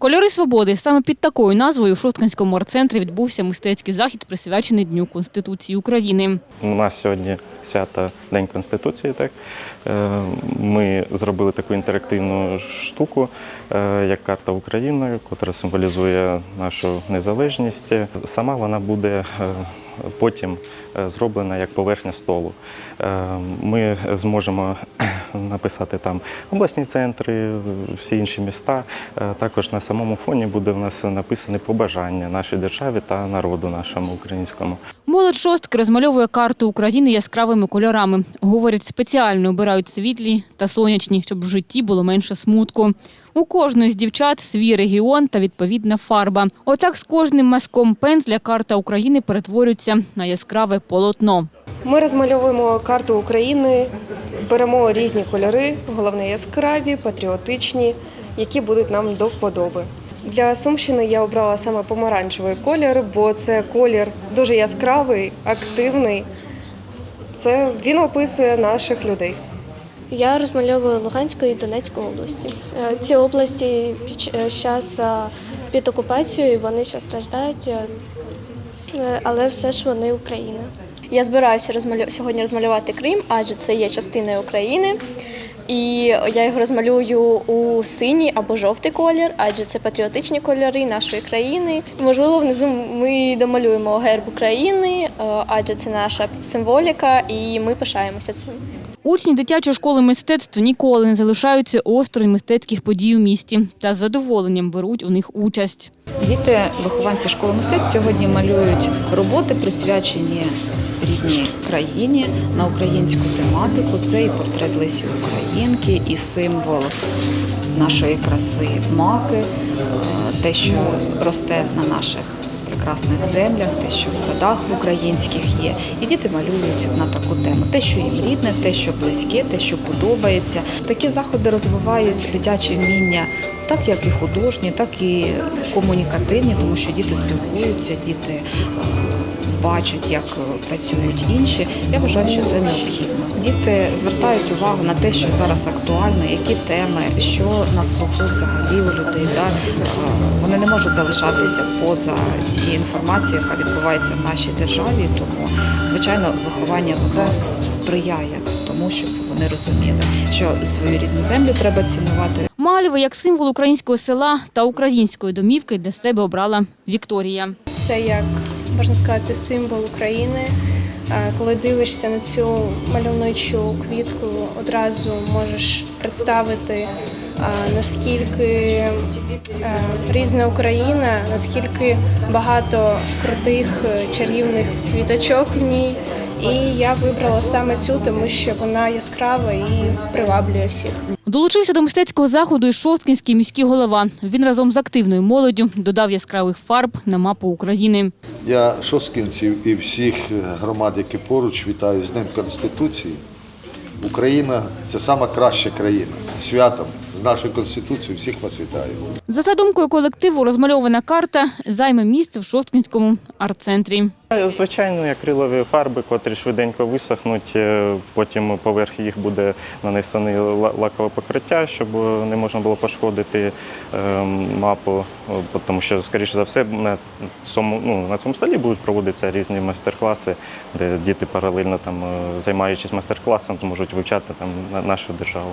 Кольори свободи саме під такою назвою у Шосткинському арт-центрі відбувся мистецький захід, присвячений Дню Конституції України. У нас сьогодні свято День Конституції. Так Е, ми зробили таку інтерактивну штуку, е, як карта України, яка символізує нашу незалежність. Сама вона буде е, потім зроблена як поверхня столу. Ми зможемо написати там обласні центри, всі інші міста. Е, Також на самому фоні буде в нас написане побажання нашій державі та народу нашому українському. Молодь шостки розмальовує карту України яскравими кольорами. Говорять, спеціально обирають світлі та сонячні, щоб в житті було менше смутку. У кожної з дівчат свій регіон та відповідна фарба. Отак з кожним мазком пензля карта України перетворюється на яскраве полотно. Ми розмальовуємо карту України, беремо різні кольори, головне яскраві, патріотичні, які будуть нам до вподоби. Для Сумщини я обрала саме помаранчевий колір, бо це колір дуже яскравий, активний. Це він описує наших людей. Я розмальовую Луганську і Донецьку області. Е, Ці області зараз під окупацією, вони зараз страждають, е, е, але все ж вони Україна. Я збираюся розмалю... сьогодні розмалювати Крим, адже це є частиною України. І я його розмалюю у синій або жовтий колір, адже це патріотичні кольори нашої країни. Можливо, внизу ми домалюємо герб України, е, адже це наша символіка, і ми пишаємося цим. Учні дитячої школи мистецтв ніколи не залишаються осторонь мистецьких подій у місті та з задоволенням беруть у них участь. Діти, вихованці школи мистецтв, сьогодні малюють роботи, присвячені рідній країні на українську тематику. Це і портрет Лесі Українки, і символ нашої краси маки, е, те, що росте на наших прекрасних землях, те, що в садах українських є. І діти малюють на таку тему. Те, що їм рідне, те, що близьке, те, що подобається. Такі заходи розвивають дитяче вміння, так як і художні, так і комунікативні, тому що діти спілкуються, діти е, бачать, як е, працюють інші. Я вважаю, що це необхідно. Діти звертають увагу на те, що зараз актуально, які теми, що на слуху взагалі у людей. Да? Вони не можуть залишатися поза цією інформацією, яка відбувається в нашій державі. Тому, звичайно, виховання воно сприяє тому, щоб вони розуміли, що свою рідну землю треба цінувати. Мальви як символ українського села та української домівки для себе обрала Вікторія. Це як можна сказати символ України. Коли дивишся на цю мальовничу квітку, одразу можеш представити наскільки е, різна Україна, наскільки багато крутих е, чарівних квіточок в ній. І я вибрала саме цю, тому що вона яскрава і приваблює всіх. Долучився до мистецького заходу і Шосткинський міський голова. Він разом з активною молоддю додав яскравих фарб на мапу України. Я шосткинців і всіх громад, які поруч, вітаю з Днем Конституції. Україна це сама краща країна. Святом з нашою конституцією всіх вас вітаю. За задумкою колективу розмальована карта займе місце в Шосткинському арт-центрі. Е, Звичайно, акрилові фарби, котрі швиденько висохнуть, е, потім поверх їх буде нанесене лакове покриття, щоб е, не можна було пошкодити е, мапу, тому що, скоріше за все, на цьому, ну, на цьому столі будуть проводитися різні майстер-класи, де діти паралельно там, займаючись майстер-класом, зможуть вивчати там на- нашу державу.